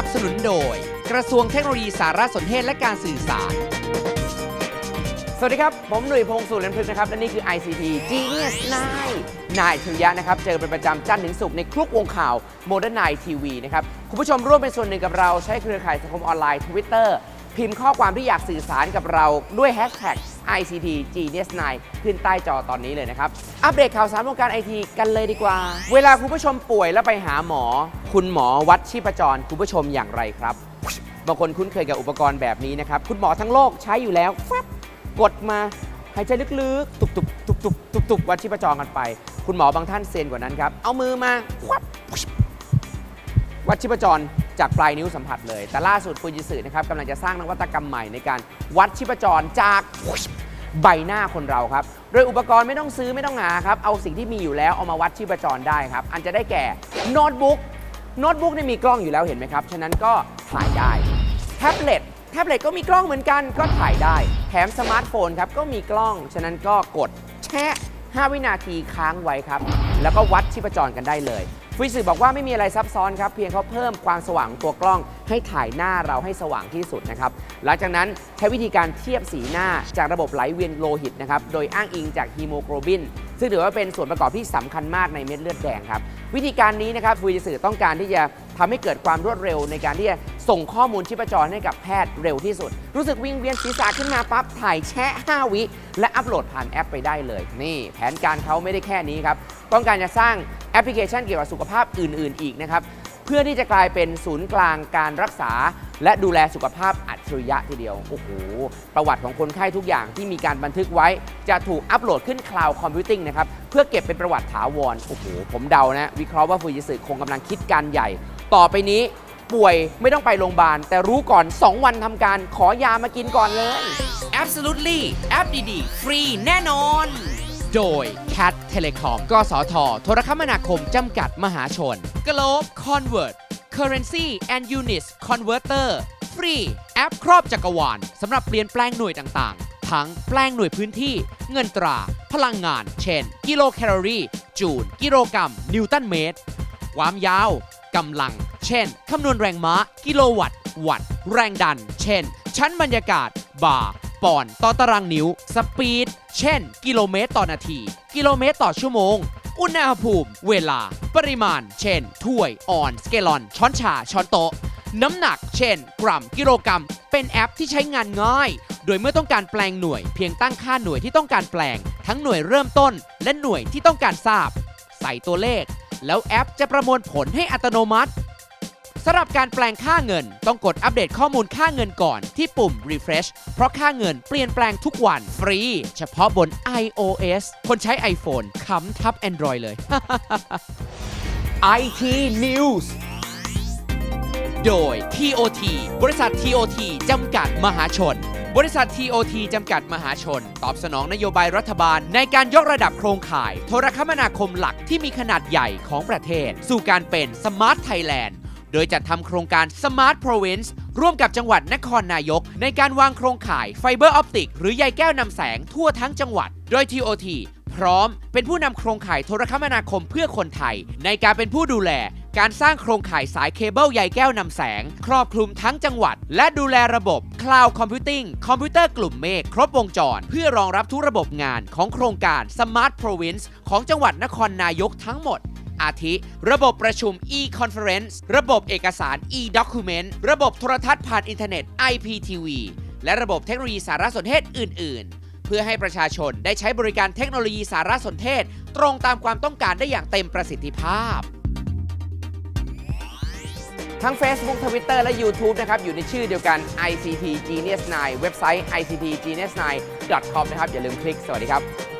นับสนุนโดย กระทรวงเทคโนโลยีสารสนเทศและการสื่อสาร สวัสดีครับ ผมหนุ่ยพงศ์สุรเลนพฤกษ์นะครับ และนี่คือ ICT Genius 9นายอัจฉริยะนะครับ เจอเป็นประจำจันทร์ถึงศุกร์ในคลุกวงข่าว Modern Night TV นะครับ คุณผู้ชมร่วมเป็นส่วนหนึ่งกับเราใช้เครือข่ายสังคมออนไลน์ Twitter พิมพ์ข้อความที่อยากสื่อสารกับเราด้วย Hashtag ICT Genius 9 ขึ้นใต้จอตอนนี้เลยนะครับ อัปเดตข่าวสารวงการไอทีกันเลยดีกว่า เวลาคุณผู้ชมป่วยแล้วไปหาหมอ คุณหมอวัดชีพจรคุณผู้ชมอย่างไรครับ บางคนคุ้นเคยกับอุปกรณ์แบบนี้นะครับ คุณหมอทั้งโลกใช้อยู่แล้วแฟบกดมาหายใจลึกๆ ตุบตุบตุบตุบตุบตุบวัดชีพจรกันไป คุณหมอ บางท่านเซนกว่านั้นครับ เอามือมาควับ วัดชีพจรจากปลายนิ้วสัมผัสเลย แต่ล่าสุดฟูจิสึนะครับกำลังจะสร้างนวัตกรรมใหม่ในการวัดชีพจรจากใบหน้าคนเราครับ โดยอุปกรณ์ไม่ต้องซื้อไม่ต้องหาครับ เอาสิ่งที่มีอยู่แล้วเอามาวัดชีพจรได้ครับ อันจะได้แก่โน้ตบุ๊ก โน้ตบุ๊กนี่มีกล้องอยู่แล้วเห็นไหมครับ ฉะนั้นก็ถ่ายได้ แท็บเล็ต แท็บเล็ตก็มีกล้องเหมือนกันก็ถ่ายได้ แถมสมาร์ทโฟนครับก็มีกล้อง ฉะนั้นก็กดแช่5วินาทีค้างไว้ครับ แล้วก็วัดชีพจรกันได้เลย ฟิสิกบอกว่าไม่มีอะไรซับซ้อนครับเพียงเขาเพิ่มความสว่างของตัวกล้องให้ถ่ายหน้าเราให้สว่างที่สุดนะครับหลังจากนั้นใช้วิธีการเทียบสีหน้าจากระบบไหลเวียนโลหิตนะครับโดยอ้างอิงจากฮีโมโกลบิน ซึ่งถือว่าเป็นส่วนประกอบที่สำคัญมากในเม็ดเลือดแดงครับวิธีการนี้นะครับฟูจิสึต้องการที่จะ ทำให้เกิดความรวดเร็วในการที่จะส่งข้อมูลชีพจรให้กับแพทย์เร็วที่สุด รู้สึกวิงเวียนศีรษะขึ้นมาปั๊บถ่ายแชะ 5 วิ และอัปโหลดผ่านแอปไปได้เลย นี่ แผนการเขาไม่ได้แค่นี้ครับต้องการจะสร้างแอปพลิเคชันเกี่ยวกับสุขภาพอื่น ๆ อีกนะครับเพื่อที่จะกลายเป็นศูนย์กลางการรักษา และดูแลสุขภาพอัจฉริยะทีเดียว โอ้โห ประวัติของคนไข้ทุกอย่างที่มีการบันทึกไว้ จะถูกอัปโหลดขึ้นคลาวด์คอมพิวติ้งนะครับ เพื่อเก็บเป็นประวัติถาวร โอ้โห ผมเดานะ วิเคราะห์ว่าฟูจิสึคงกำลังคิดการใหญ่ ต่อไปนี้ป่วยไม่ต้องไปโรงพยาบาล แต่รู้ก่อน 2 วันทำการขอยามากินก่อนเลย Absolutely แอปดีๆ ฟรีแน่นอน โดย Cat Telecom กสท โทรคมนาคม จำกัดมหาชน Globe Convert Currency and Units Converter ฟรี แอปครอบจักรวาลสำหรับเปลี่ยนแปลงหน่วยต่างๆ ทั้งแปลงหน่วยพื้นที่ เงินตรา พลังงาน เช่น กิโลแคลอรี่ จูล กิโลกรัม นิวตันเมตร ความยาว กำลัง เช่น คำนวณแรงม้า กิโลวัตต์ วัตต์ แรงดัน เช่น ชั้นบรรยากาศ บาร์ปอนด์ต่อตารางนิ้ว สปีด เช่น กิโลเมตรต่อนาที กิโลเมตรต่อชั่วโมง อุณหภูมิ เวลา ปริมาณ เช่น ถ้วย ออน สเกลอน ช้อนชา ช้อนโต๊ะ น้ำหนัก เช่น กรัม กิโลกรัม เป็นแอปที่ใช้งานง่าย โดยเมื่อต้องการแปลงหน่วย เพียงตั้งค่าหน่วยที่ต้องการแปลง ทั้งหน่วยเริ่มต้น และหน่วยที่ต้องการทราบ ใส่ตัวเลข แล้วแอปจะประมวลผลให้อัตโนมัติสำหรับการแปลงค่าเงิน ต้องกดอัปเดตข้อมูลค่าเงินก่อนที่ปุ่ม refresh เพราะค่าเงินเปลี่ยนแปลงทุกวันฟรี เฉพาะบน iOS คนใช้ iPhone ค้ำทับ Android เลย IT News โดย TOT บริษัท TOT จำกัดมหาชน บริษัท TOT จำกัดมหาชน ตอบสนองนโยบายรัฐบาล ในการยกระดับโครงข่าย โทรคมนาคมหลักที่มีขนาดใหญ่ของประเทศ สู่การเป็น Smart Thailand โดยจัดทำโครงการ Smart Province ร่วมกับจังหวัดนครนายก ในการวางโครงข่ายไฟเบอร์ออปติกหรือใยแก้วนำแสงทั่วทั้งจังหวัด โดย TOT พร้อมเป็นผู้นำโครงข่ายโทรคมนาคมเพื่อคนไทย ในการเป็นผู้ดูแล การสร้างโครงข่ายสายเคเบิลใยแก้วนำแสง ครอบคลุมทั้งจังหวัด และดูแลระบบ Cloud Computing คอมพิวเตอร์กลุ่มเมฆครบวงจร เพื่อรองรับทุกระบบงานของโครงการ Smart Province ของจังหวัดนครนายกทั้งหมดอาทิ ระบบประชุม e-conference ระบบเอกสาร e-document ระบบโทรทัศน์ผ่านอินเทอร์เน็ต IPTV และระบบเทคโนโลยีสารสนเทศอื่น ๆ เพื่อให้ประชาชนได้ใช้บริการเทคโนโลยีสารสนเทศ ตรงตามความต้องการได้อย่างเต็มประสิทธิภาพ ทั้ง Facebook Twitter และ YouTube นะครับ อยู่ในชื่อเดียวกัน ICT Genius 9 เว็บไซต์ ictgenius9.com นะครับ อย่าลืมคลิก สวัสดีครับ